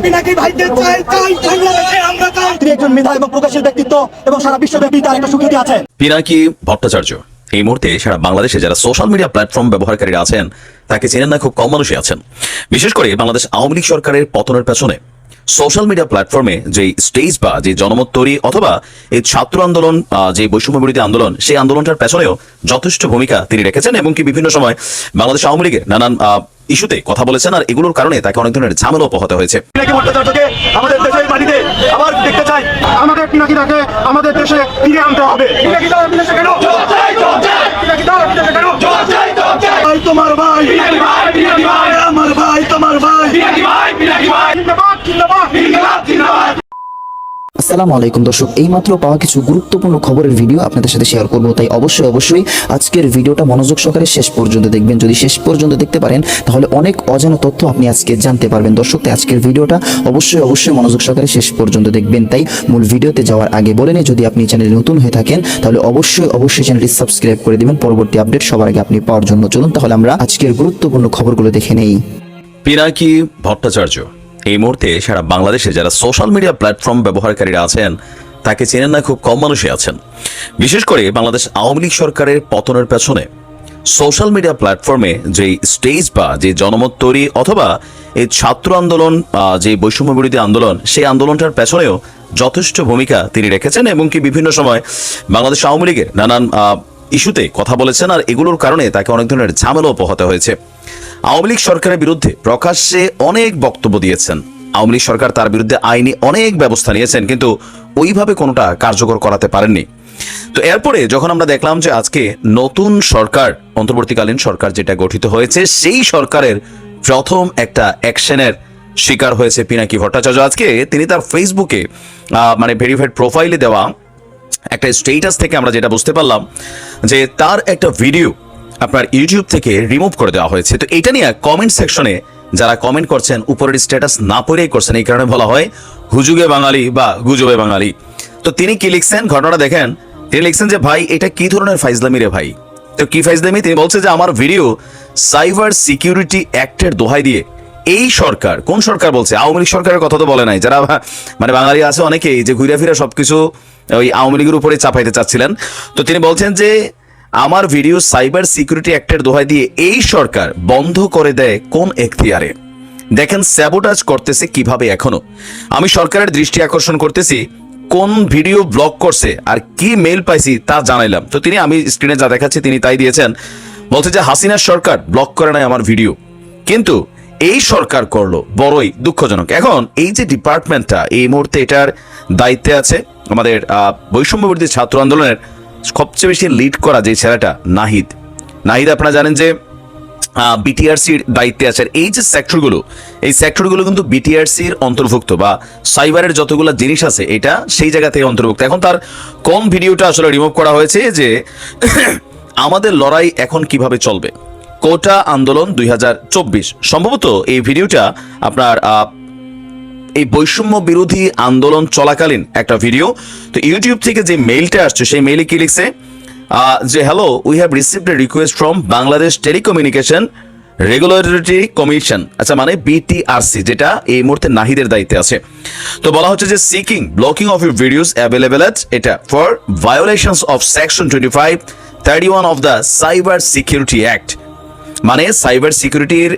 পিনাকি ভাইকে চাই চাই বাংলাদেশে আমরা চাই তিনি একজন মেধা এবং প্রকাশের ব্যক্তিত্ব এবং সারা বিশ্বব্যাপী তার একটা স্বীকৃতি আছে। পিনাকি ভট্টাচার্য এই মুহূর্তে সারা বাংলাদেশে যারা সোশ্যাল মিডিয়া প্ল্যাটফর্ম ব্যবহারকারীরা আছেন তাকে চেনেন না খুব কম মানুষই আছেন। বিশেষ করে বাংলাদেশ আওয়ামী লীগ সরকারের পতনের পেছনে সোশ্যাল মিডিয়া প্ল্যাটফর্মে যে স্টেজ বা যে জনমত তৈরি অথবা এই ছাত্র আন্দোলন যে বৈষম্য বিরোধী আন্দোলন সেই আন্দোলনটার পেছনেও যথেষ্ট ভূমিকা তিনি রেখেছেন এবং কি বিভিন্ন সময় বাংলাদেশ আওয়ামী লীগের নানান ইস্যুতে কথা বলেছেন আর এগুলোর কারণে তাকে অনেক ধরনের ঝামেলা পোহাতে হয়েছে। পিনাকি আমাদের দেশের মাটিতে আবার দেখতে চাই। আমাদের পিনাকিটাকে আমাদের দেশে ফিরে আনতে হবে। পিনাকি দাও বিদেশে কেন পিনাকি দাও বিদেশে কেন ভাই তোমার ভাই আমার ভাই তোমার ভাই জিন্দাবাদ জিন্দাবাদ আসসালামু আলাইকুম দর্শক, এইমাত্র পাওয়া কিছু গুরুত্বপূর্ণ খবরের ভিডিও আপনাদের সাথে শেয়ার করব, তাই অবশ্যই অবশ্যই আজকের ভিডিওটা মনোযোগ সহকারে শেষ পর্যন্ত দেখবেন। যদি শেষ পর্যন্ত দেখতে পারেন, তাহলে অনেক অজানা তথ্য আপনি আজকে জানতে পারবেন। দর্শক, তাই আজকের ভিডিওটা অবশ্যই অবশ্যই মনোযোগ সহকারে শেষ পর্যন্ত দেখবেন। তাই মূল ভিডিওতে যাওয়ার আগে বলে নেই, যদি আপনি চ্যানেলে নতুন হয়ে থাকেন, তাহলে অবশ্যই অবশ্যই চ্যানেলটি সাবস্ক্রাইব করে দিবেন। পরবর্তী আপডেট সবার আগে আপনি পাওয়ার জন্য চলুন, তাহলে আমরা আজকের গুরুত্বপূর্ণ খবরগুলো দেখে নেই। পিনাকি ভট্টাচার্য এই মুহূর্তে সারা বাংলাদেশে যারা সোশ্যাল মিডিয়া প্ল্যাটফর্ম ব্যবহারকারীরা আছেন, তাকে চেনেন না, খুব কম মানুষই আছেন। বিশেষ করে বাংলাদেশ আওয়ামী লীগ সরকারের পতনের পেছনে সোশ্যাল মিডিয়া প্ল্যাটফর্মে যে স্টেজ বা যে জনমত তৈরি অথবা এই ছাত্র আন্দোলন যে বৈষম্য বিরোধী আন্দোলন, সেই আন্দোলনটার পেছনেও যথেষ্ট ভূমিকা তিনি রেখেছেন এবং কি বিভিন্ন সময় বাংলাদেশ আওয়ামী লীগের নানান ইস্যুতে কথা বলেছেন আর এগুলোর কারণে তাকে অনেক ধরনের ঝামেলাও পোহাতে হয়েছে। আওয়ামী লীগ সরকারের বিরুদ্ধে প্রকাশ্যে অনেক বক্তব্য দিয়েছেন। আওয়ামী লীগ সরকার তার বিরুদ্ধে আইনি অনেক ব্যবস্থা নিয়েছেন, কিন্তু ওইভাবে কোনোটা কার্যকর করাতে পারেননি। তো এরপরে যখন আমরা দেখলাম যে আজকে নতুন সরকার, অন্তর্বর্তীকালীন সরকার যেটা গঠিত হয়েছে, সেই সরকারের প্রথম একটা অ্যাকশনের শিকার হয়েছে পিনাকি ভট্টাচার্য। আজকে তিনি তার ফেসবুকে মানে ভেরিফাইড প্রোফাইলে দেওয়া একটা স্টেটাস থেকে আমরা যেটা বুঝতে পারলাম যে তার একটা ভিডিও আপনার ইউটিউব থেকে রিমুভ করে দেওয়া হয়েছে। তো এটা নিয়ে কমেন্ট সেকশনে যারা কমেন্ট করছেন, উপরের স্ট্যাটাস না পড়েই করছেন, এই কারণে বলা হয় হুজুগে বাঙালি বা গুজবে বাঙালি। তো তিনি কি লিখছেন? ঘটনাটা দেখেন। তিনি লিখছেন যে, ভাই, এটা কি ধরনের ফাইজলামি রে ভাই? তো কি ফাইজলামি? তিনি বলছে যে, আমার ভিডিও সাইবার সিকিউরিটি অ্যাক্টের দোহাই দিয়ে এই সরকার কোন সরকার বলছে? আওয়ামী লীগ সরকারের কথা তো বলে নাই। যারা মানে বাঙালি আছে, অনেকেই যে ঘুরে ফিরে সবকিছু ওই আওয়ামী লীগের উপরে চাপাইতে চাচ্ছিলেন। তো তিনি বলছেন যে আমার ভিডিও সাইবার সিকিউরিটি অ্যাক্টের দোহাই দিয়ে এই সরকার বন্ধ করে দেয় কোন এখতিয়ারে? দেখেন স্যাবোটাজ করতেছে কীভাবে এখনও? আমি সরকারের দৃষ্টি আকর্ষণ করতেছি কোন ভিডিও ব্লক করছে আর কি মেল পাইছি তা জানাইলাম। তো তিনি আমি স্ক্রিনে যা দেখাচ্ছি তিনি তাই দিয়েছেন। বলছে যে হাসিনার সরকার ব্লক করে নাই আমার ভিডিও কিন্তু এই সরকার করল বড়ই দুঃখজনক। এখন এই যে ডিপার্টমেন্টটা এই মুহূর্তে এটার দায়িত্বে আছে আমাদের আহ, বৈষম্য ছাত্র আন্দোলনের সবচেয়ে বেশি লিড করা যে ছেলেটা, নাহিদ। নাহিদ, আপনারা জানেন যে বিটিআরসির দায়িত্বে আছে। এই যে সেক্টরগুলো এই সেক্টরগুলো কিন্তু বিটিআরসির অন্তর্ভুক্ত বা সাইবারের যতগুলো জিনিস আছে, এটা সেই জায়গা থেকে অন্তর্ভুক্ত। এখন তার কম ভিডিওটা আসলে রিমুভ করা হয়েছে যে, আমাদের লড়াই এখন কীভাবে চলবে? কোটা আন্দোলন দুই হাজার চব্বিশ। সম্ভবত এই ভিডিওটা আপনার এই বৈষম্য বিরোধী আন্দোলন চলাকালীন একটা ভিডিও তো ইউটিউব থেকে যে মেইলটা আসছে, সেই মেইলে কি লিখছে? যে hello we have received a request from Bangladesh telecommunication regulatory commission আচ্ছা মানে বিটিআরসি যেটা এই মুহূর্তে নাহিদের দায়িত্বে আছে। তো বলা হচ্ছে যে seeking blocking of your videos available at এটা for violations of section twenty five thirty one of the cyber security act মানে সাইবার সিকিউরিটির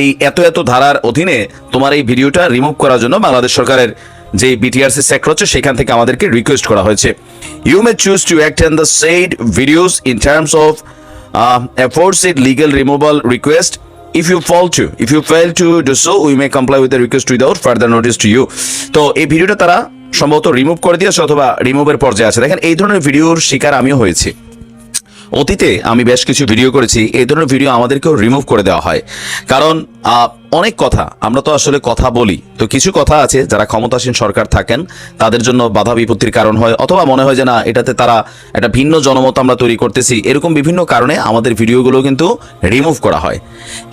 এই এত এত ধারার অধীনে তোমার এই ভিডিওটা রিমুভ করার জন্য বাংলাদেশ সরকারের যে বিটিআরসি সেক্টর হচ্ছে সেখান থেকে আমাদেরকে রিকোয়েস্ট করা হয়েছে। You may choose to act and the said videos in terms of aforesaid legal removal request if you fall to if you fail to do so we may comply with request without further notice to you তো এই ভিডিওটা তারা সম্ভবত remove করে দিয়েছে অথবা রিমুভের পর্যায়ে আছে। দেখেন, এই ধরনের ভিডিওর শিকার আমিও হয়েছি। অতীতে আমি বেশ কিছু ভিডিও করেছি, এই ধরনের ভিডিও আমাদেরকেও রিমুভ করে দেওয়া হয়। কারণ অনেক কথা, আমরা তো আসলে কথা বলি। তো কিছু কথা আছে যারা ক্ষমতাসীন সরকার থাকেন, তাদের জন্য বাধা বিপত্তির কারণ হয়, অথবা মনে হয় যে না, এটাতে তারা একটা ভিন্ন জনমত আমরা তৈরি করতেছি। এরকম বিভিন্ন কারণে আমাদের ভিডিওগুলো কিন্তু রিমুভ করা হয়।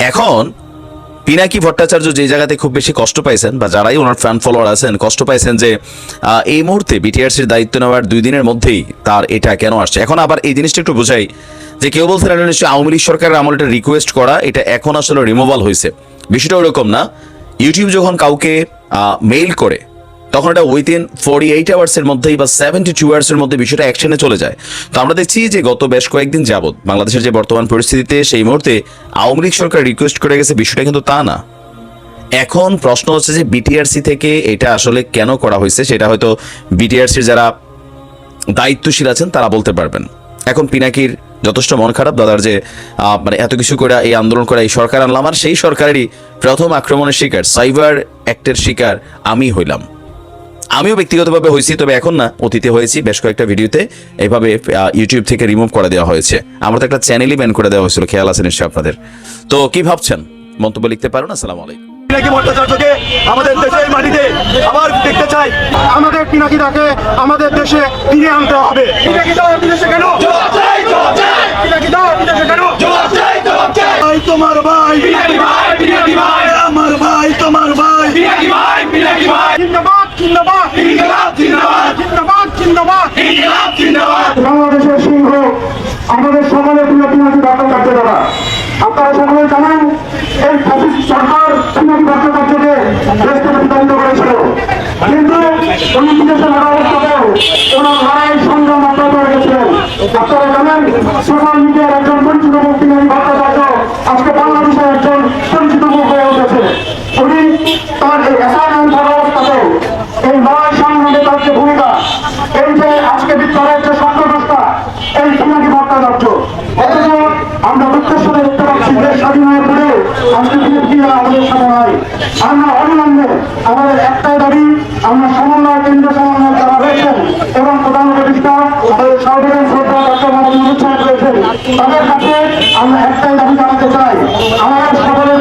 এখন পিনাকি ভট্টাচার্য যে জায়গাতে খুব বেশি কষ্ট পাইছেন বা যারাই ওনার ফ্যান ফলোয়ার আছেন, কষ্ট পাইছেন যে এই মুহূর্তে বিটিআরসির দায়িত্ব নেওয়ার দুই দিনের মধ্যেই তার এটা কেন আসছে? এখন আবার এই জিনিসটা একটু বোঝাই যে কেউ বলছেন এটা নিশ্চয়ই আওয়ামী লীগ সরকারের আমল এটা রিকোয়েস্ট করা, এটা এখন আসলে রিমুভাল হয়েছে। বিষয়টা ওরকম না। ইউটিউব যখন কাউকে মেইল করে তখন এটা উইদিন ফোর্টি এইট আওয়ার্সের মধ্যেই বা সেভেন্টি টু আওয়ার্সের মধ্যে বিষয়টা অ্যাকশনে চলে যায়। তো আমরা দেখছি যে গত বেশ কয়েকদিন যাবৎ বাংলাদেশের যে বর্তমান পরিস্থিতিতে সেই মুহূর্তে আওয়ামী লীগ সরকার রিকোয়েস্ট করে গেছে, বিষয়টা কিন্তু তা না। এখন প্রশ্ন হচ্ছে যে বিটিআরসি থেকে এটা আসলে কেন করা হয়েছে? সেটা হয়তো বিটিআরসির যারা দায়িত্বশীল আছেন, তারা বলতে পারবেন। এখন পিনাকির যথেষ্ট মন খারাপ, দাদার যে মানে এত কিছু করে, এই আন্দোলন করে এই সরকার আনলাম, আর সেই সরকারেরই প্রথম আক্রমণের শিকার সাইবার অ্যাক্টের শিকার আমি হইলাম। আমিও ব্যক্তিগতভাবে হয়েছি তবে এখন না অতীতে হয়েছি বেশ কয়েকটা ভিডিওতে। এইভাবে ইউটিউব থেকে রিমুভ করে দেওয়া হয়েছে। আমরা তো একটা চ্যানেলই ব্যান করে দেওয়া হয়েছিল খেয়াল আছে নিশ্চয়ই আপনাদের। তো কি ভাবছেন? মন্তব্য লিখতে পারেন আসসালামু আলাইকুম। পিনাকি ভট্টাচার্যকে আমাদের দেশের মাটিতে আবার দেখতে চাই। আমাদের পিনাকিটাকে আমাদের দেশে ফিরিয়ে আনতে হবে। ভাই তোমার ভাই। আমার ভাই তোমার ভাই। জিন্দাবাদ। জিন্দাবাদ জিন্দাবাদ। জিন্দাবাদ বাংলাদেশের সিংহ আমাদের সকলের প্রিয় পিনাকি ভট্টাচার্য দ্বারা আপনারা সকলে জানেন এই ফ্যাসিস্ট সরকার পিনাকি ভট্টাচার্যকে দেশ থেকে বিতাড়িত করেছিল। কিন্তু উনি বিদেশে মারা অবস্থাতেও ওনার লড়াই সংগ্রাম অব্যাহত রেখেছিলেন। আপনারা জানেন সোশ্যাল মিডিয়ার একজন পরিচিত মুখ পিনাকি ভট্টাচার্য আজকে বাংলাদেশের একজন পরিচিত মুখ হয়ে উঠেছে উনি তার এই অ্যাসাইনমেন্ট থাকা অবস্থাতেও এই লড়াই সংগ্রামে তার যে ভূমিকা এই যে আজকে বিদ্যালয়ের যে সংকটস্থা এই পিনাকি ভট্টাচার্য অথচ আমরা দুঃখের সাথে দেখতে পাচ্ছি দেশ স্বাধীন হয়ে পড়েও আজকে বিএনপিরা আমাদের সাথে নাই আমরা অবিলম্বে আমাদের একটাই দাবি, আমরা সমন্বয় কেন্দ্র সমন্বয় যারা রয়েছেন এবং প্রধান উপদেষ্টা আমাদের সাংবিধান শ্রদ্ধা ডক্টর মোহাম্মদ সাহেব রয়েছেন। তাদের কাছে আমরা একটাই দাবি জানাতে চাই, আমাদের সকলের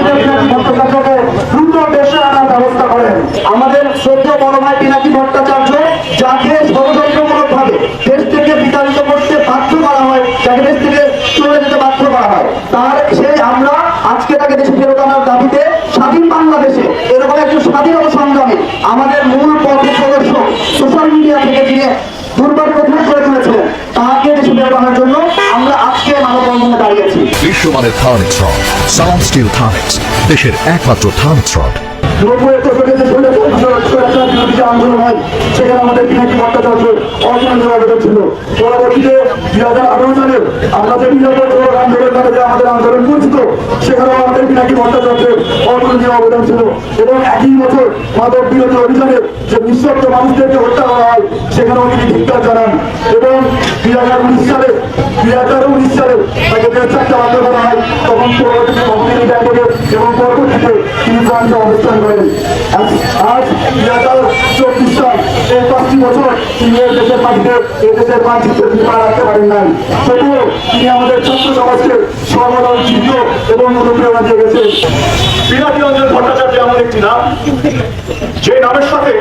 ভট্টাচার্যকে দ্রুত দেশে আনার ব্যবস্থা করেন। আমাদের শ্রদ্ধা বড় ভাই পিনাকি ভট্টাচার্য, যাকে ষড়যন্ত্রমূলক ভাবে দেশ থেকে বিতাড়িত করতে বাধ্য করা হয় যাকে দেশ থেকে চলে যেতে বাধ্য করা হয় তার সেই আমরা আজকে তাকে দেশে ফেরত আনার দাবিতে স্বাধীন বাংলাদেশে এরকম একজন স্বাধীনতা সংগ্রামী আমাদের মূল পথ সদস্য সোশ্যাল মিডিয়া থেকে যিনি দুর্বার প্রধান করে তুলেছিলেন ফেরত আনার জন্য আমরা আজকে মানববন্ধনে দাঁড়িয়েছি বিশ্বমানের Thermex rod Salam steel Thermex দেশের একমাত্র থার্মিক্স রড নব্বই দশকে যে বিরোধী যে আন্দোলন হয়, সেখানে আমাদের পিনাকি ভট্টাচার্য অর্জনের আবেদন ছিল। পরবর্তীতে দুই হাজার আঠারো সালে আমরা যে নিরাপদ আন্দোলন নামে যে আমাদের আন্দোলন পরিচিত সেখানেও আমাদের পিনাকি ভট্টাচার্যের অর্জনীয় অবদান ছিল। এবং একই বছর মাদক বিরোধী অভিযানে যে নিঃশব্দ মানুষদেরকে হত্যা করা হয়, সেখানেও তিনি ধিক্কার জানান। এবং দুই হাজার উনিশ সালে, দুই হাজার উনিশ সালে তাকে চারটা বাধ্য করা হয়, তখন পরবর্তীতে এবং পরবর্তীতে তিনি প্রান্ত অবস্থান করেন। আজ দুই হাজার চব্বিশ সাল এই পাঁচটি বছর তিনি এবং সাথে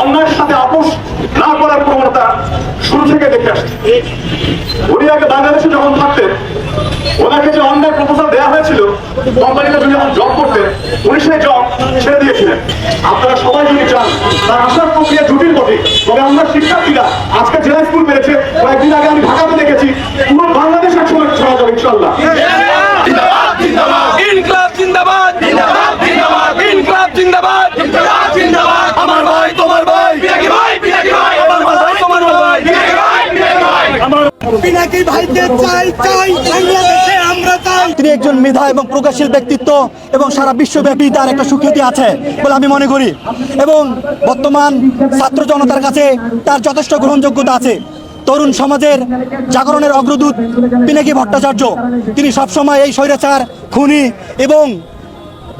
অন্যায়ের সাথে আপোষ না করার প্রবণতা শুরু থেকে দেখে আসছে। উনি আগে বাংলাদেশে যখন থাকতেন, ওনাকে যে অন্যায় প্রপোজাল দেওয়া হয়েছিল, কোম্পানিতে উনি যখন জব করতেন, উনি সেই জব ছেড়ে দিয়েছিলেন। আপনারা সবাই যদি চান, তার আসার প্রক্রিয়া জটিল বটে। তবে আমরা শিক্ষার্থীরা আজকে জেলা স্কুল পেরেছে, কয়েকদিন আগে আমি ঢাকাতে দেখেছি, পুরো বাংলাদেশ একসময় ছড়া যাবে ইনশাল্লাহ জিন্দাবাদ। জিন্দাবাদ জিন্দাবাদ। জিন্দাবাদ জিন্দাবাদ। জিন্দাবাদ জিন্দাবাদ আমার ভাই তোমার ভাই পিনাকি ভাই পিনাকি ভাই আমার ভাই তোমার ভাই পিনাকি ভাই পিনাকি ভাই পিনাকি ভাইকে চাই চাই বাংলাদেশে আমরা চাই। তিনি একজন মেধা এবং প্রকাশশীল ব্যক্তিত্ব এবং সারা বিশ্বব্যাপী তার একটা সুখ্যাতি আছে বলে আমি মনে করি। এবং বর্তমান ছাত্র জনতার কাছে তার যথেষ্ট গ্রহণযোগ্যতা আছে। তরুণ সমাজের জাগরণের অগ্রদূত পিনাকি ভট্টাচার্য তিনি সবসময় এই স্বৈরাচার খুনি এবং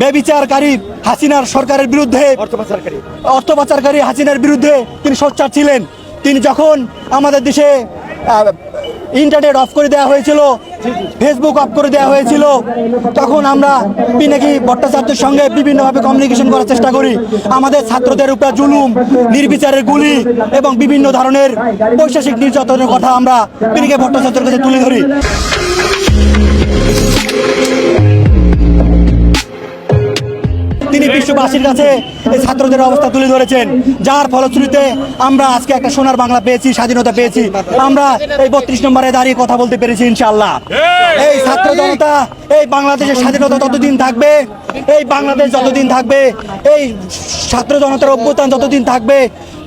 ব্যবিচারকারী হাসিনার সরকারের বিরুদ্ধে অর্থ পাচারকারী হাসিনার বিরুদ্ধে তিনি সোচ্চার ছিলেন। তিনি যখন আমাদের দেশে ইন্টারনেট অফ করে দেওয়া হয়েছিল ফেসবুক অফ করে দেওয়া হয়েছিল। তখন আমরা পিনাকি ভট্টাচার্যের সঙ্গে বিভিন্নভাবে কমিউনিকেশন করার চেষ্টা করি। আমাদের ছাত্রদের উপর জুলুম, নির্বিচারের গুলি এবং বিভিন্ন ধরনের বৈশাসিক নির্যাতনের কথা আমরা পিনাকি ভট্টাচার্যের কাছে তুলে ধরি। তিনি কাছে এই ছাত্রদের অবস্থা তুলে ধরেছেন। যার ফলশ্রুতিতে আমরা আজকে একটা সোনার বাংলা পেয়েছি স্বাধীনতা পেয়েছি। আমরা এই বত্রিশ নম্বরে দাঁড়িয়ে কথা বলতে পেরেছি ইনশাল্লাহ এই ছাত্র জনতা এই বাংলাদেশের স্বাধীনতা ততদিন থাকবে এই বাংলাদেশ যতদিন থাকবে এই ছাত্র জনতার অভ্যুত্থান যতদিন থাকবে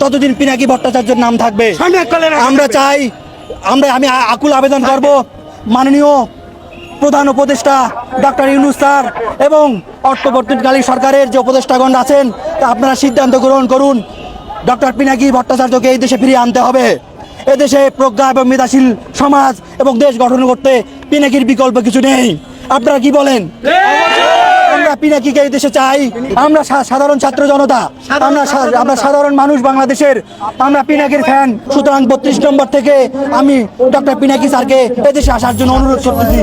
ততদিন পিনাকি ভট্টাচার্যের নাম থাকবে। আমরা চাই আমরা আমি আকুল আবেদন করব। মাননীয় প্রধান উপদেষ্টা ডক্টর ইউনুস স্যার এবং অর্থবর্তীকালী সরকারের যে উপদেষ্টাগণ আছেন, তা আপনারা সিদ্ধান্ত গ্রহণ করুন। ডক্টর পিনাকি ভট্টাচার্যকে এই দেশে ফিরিয়ে আনতে হবে। এদেশে প্রজ্ঞা এবং মেধাশীল সমাজ এবং দেশ গঠন করতে পিনাকির বিকল্প কিছু নেই। আপনারা কি বলেন? আমরা পিনাকিকে এই দেশে চাই। আমরা সাধারণ ছাত্র জনতা। আমরা আমরা সাধারণ মানুষ বাংলাদেশের। আমরা পিনাকির ফ্যান। সুতরাং বত্রিশ নম্বর থেকে আমি ডক্টর পিনাকি স্যারকে এদেশে আসার জন্য অনুরোধ করতেছি।